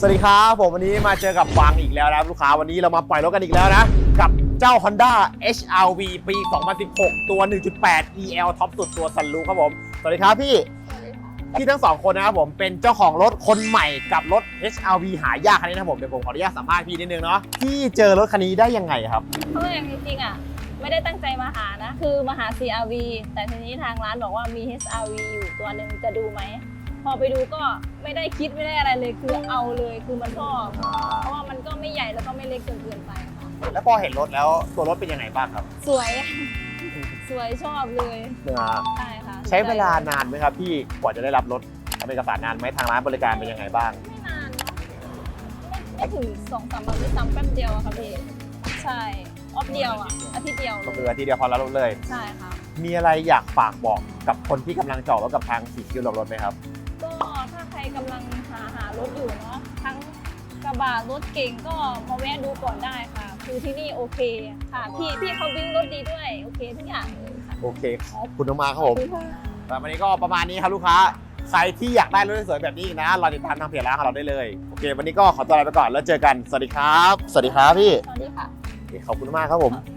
สวัสดีครับผมวันนี้มาเจอกับฟังอีกแล้วนะครับลูกค้าวันนี้เรามาปล่อยรถกันอีกแล้วนะ กับเจ้า Honda HRV ปี 2016 ตัว 1.8 EL ท็อปสุดตัวซันลูครับผม สวัสดีครับพี่พี่ทั้งสองคนนะครับผมเป็นเจ้าของรถคนใหม่กับรถ HRV หายากคันนี้นะผมเดี๋ยวผมขออนุญาตสัมภาษณ์พี่นิดนึงเนาะพี่เจอรถคันนี้ได้ยังไงครับเพราะอย่างจริงๆอะไม่ได้ตั้งใจมาหานะ คือมาหา CRV แต่ทีนี้ทางร้านบอกว่ามี HRV อยู่ตัวหนึ่งจะดูไหม พอไปดูก็ไม่ได้คิดไม่ได้อะไรเลยคือเอาเลยคือมันชอบ เพราะว่ามันก็ไม่ใหญ่แล้วก็ไม่เล็กจนเกินไปค่ะแล้วพอเห็นรถแล้วตัวรถเป็นยังไงบ้างครับสวย สวยชอบเลยอ่าใช่ค่ะใช้เวลานานไหมครับพี่กว่าจะได้รับรถทำเอกสารนานไหมทางร้านบริการเป็นยังไงบ้าง ไม่นานเนาะไม่ไม่ถึงสองสามวันด้วยซ้ำแป๊บเดียวอะค่ะพี่ใช่ออฟเดียวอะอาทิตย์เดียวก็เลคือยอาทีเดียวพอรับรถเลย ใช่ค่ะ มีอะไรอยากฝากบอกกับคนที่กำลังจอดรถกับทางสีคิวหลบรถไหมครับ ก็ถ้าใครกำลังหาหารถอยู่เนาะทั้งกระบะรถเก่งก็มาแวะดูก่อนได้ค่ะ คือที่นี่โอเคค่ะ พี่พี่เขาบิ้วรถดีด้วย โอเคทุกอย่างเลยค่ะโอเคขอบคุณมากๆครับผมขอบคุณค่ะแต่วันนี้ก็ประมาณนี้ครับลูกค้าใครที่อยากได้รถสวยๆแบบนี้อีกนะรอติดตามทางเพจร้านของเราได้เลยโอเค วันนี้ก็ขอตัวลาไปก่อนแล้วเจอกันสวัสดีครับ สวัสดีครับพี่สวัสดีค่ะ โอเคขอบคุณมากครับผมโอเค